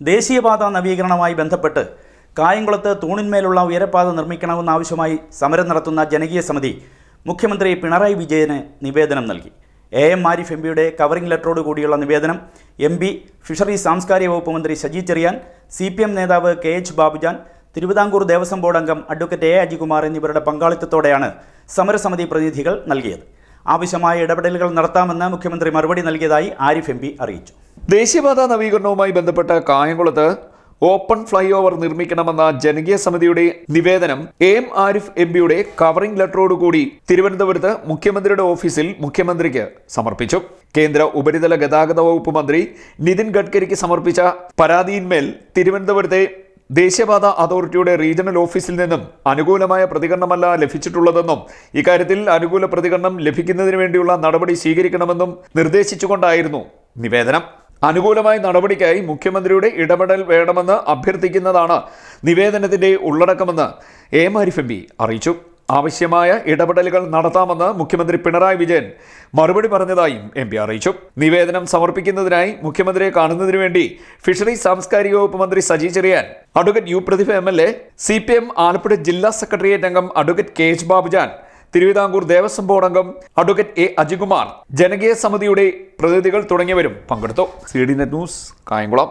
ദേശീയപാത നവീകരണവുമായി ബന്ധപ്പെട്ട് കായംകുളത്ത് തൂണിന്മേലുള്ള ഉയരപ്പാത നിർമ്മിക്കണമെന്നാവശ്യമായി സമരം നടത്തുന്ന ജനകീയ സമിതി മുഖ്യമന്ത്രി പിണറായി വിജയന് നിവേദനം നൽകി. എ എം ആരിഫ് എം പിയുടെ കവറിംഗ് ലെറ്ററോട് കൂടിയുള്ള നിവേദനം എം പി ഫിഷറീസ് സാംസ്കാരിക വകുപ്പ് മന്ത്രി Saji Cheriyan C P M നേതാവ് K H Babujan Thiruvithamkoor Devaswom board അംഗം അഡ്വക്കേറ്റ് എ അജികുമാർ എന്നിവരുടെ പങ്കാളിത്തത്തോടെയാണ് സമരസമിതി പ്രതിനിധികൾ നൽകിയത്. ആവശ്യമായ ഇടപെടലുകൾ നടത്താമെന്ന് മുഖ്യമന്ത്രി മറുപടി നൽകിയതായി ആരിഫ് എം അറിയിച്ചു. ദേശീയപാത നവീകരണവുമായി ബന്ധപ്പെട്ട് കായംകുളത്ത് ഓപ്പൺ ഫ്ലൈ ഓവർ നിർമ്മിക്കണമെന്ന ജനകീയ സമിതിയുടെ നിവേദനം എം ആരിഫ് എം പിയുടെ കവറിംഗ് ലെറ്ററോടുകൂടി തിരുവനന്തപുരത്ത് മുഖ്യമന്ത്രിയുടെ ഓഫീസിൽ മുഖ്യമന്ത്രിക്ക് സമർപ്പിച്ചു. കേന്ദ്ര ഉപരിതല ഗതാഗത വകുപ്പ് മന്ത്രി നിതിൻ ഗഡ്കരിക്ക് സമർപ്പിച്ച പരാതിയിന്മേൽ തിരുവനന്തപുരത്തെ ദേശീയപാത അതോറിറ്റിയുടെ റീജിയണൽ ഓഫീസിൽ നിന്നും അനുകൂലമായ പ്രതികരണമല്ല ലഭിച്ചിട്ടുള്ളതെന്നും ഇക്കാര്യത്തിൽ അനുകൂല പ്രതികരണം ലഭിക്കുന്നതിന് വേണ്ടിയുള്ള നടപടി സ്വീകരിക്കണമെന്നും നിർദ്ദേശിച്ചുകൊണ്ടായിരുന്നു നിവേദനം. അനുകൂലമായ നടപടിക്കായി മുഖ്യമന്ത്രിയുടെ ഇടപെടൽ വേണമെന്ന് അഭ്യർത്ഥിക്കുന്നതാണ് നിവേദനത്തിന്റെ ഉള്ളടക്കമെന്ന് എ ആരിഫ് എം പി അറിയിച്ചു. ആവശ്യമായ ഇടപെടലുകൾ നടത്താമെന്ന് മുഖ്യമന്ത്രി പിണറായി വിജയൻ മറുപടി പറഞ്ഞതായും എം പി അറിയിച്ചു. നിവേദനം സമർപ്പിക്കുന്നതിനായി മുഖ്യമന്ത്രിയെ കാണുന്നതിനു വേണ്ടി ഫിഷറീസ് സാംസ്കാരിക വകുപ്പ് മന്ത്രി Saji Cheriyan advocate U Prathibha M L A C P M Alappuzha ജില്ലാ സെക്രട്ടേറിയറ്റ് അംഗം advocate K H Babujan Thiruvithamkoor Devaswom board അംഗം അഡ്വക്കേറ്റ് എ അജികുമാർ ജനകീയ സമിതിയുടെ പ്രതിനിധികൾ തുടങ്ങിയവരും പങ്കെടുത്തു. C D net news Kayamkulam.